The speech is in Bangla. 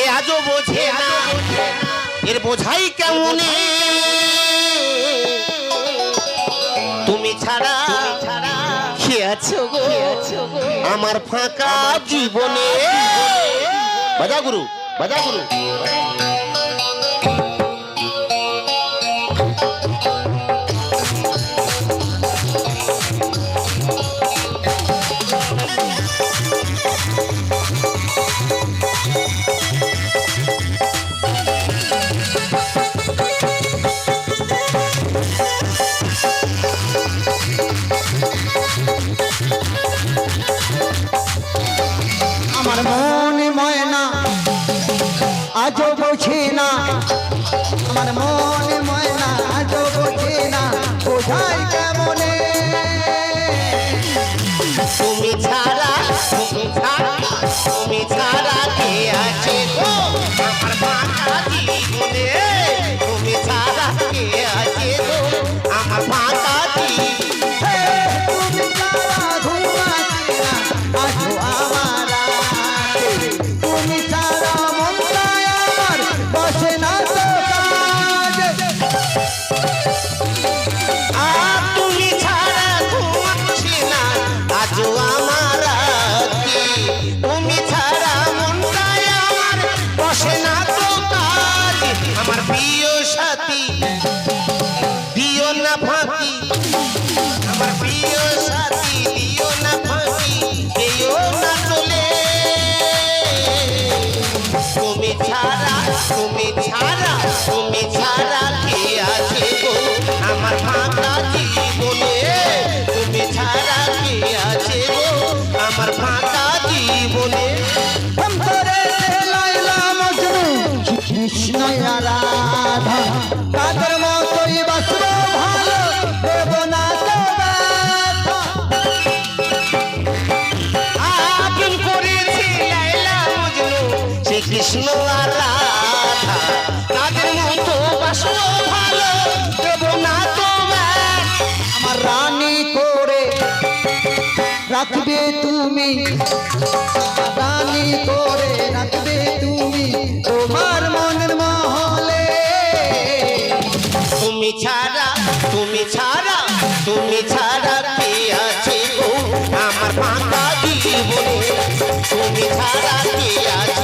এ আজও বোঝে না। এর বোঝাই কেমনে? তুমি ছাড়া কে আছো গো। আমার ফাঁকা জীবনে। বাজা গুরু বাজা গুরু। মনে ময়না আজও বোঝে না। আমার মনে ময়না আজও বোঝে না। বোঝাই কেমনে? তুমি ছাড়া তুমি ছাড়া তুমি ছাড়া কে আছে গো? আমার ফাঁকা জীবনে তুমি ছাড়া কে আছে গো? আমার ফাঁকা জীবনে তুমি ছাড়া ঘুমাচ্ছি না। ছাড়া, তুমি ছাড়া তুমি ছাড়া কে আছে গো? আমার ফাঁকা জীবনে, তুমি ছাড়া কে আছে গো? আমার ফাঁকা জীবনে। কৃষ্ণ রাধা। কৃষ্ণ আর রাধা তাদের মতো বাসো ভালো, দেব না তো ব্যাগ। আমার রানী করে রাখবে তুমি। রানী করে রাখবে তুমি তোমার মনের মহলে। তুমি ছাড়া তুমি ছাড়া তুমি ছাড়া কে আছে গো? আমার ফাঁকা জীবনে তুমি ছাড়া কে আছে?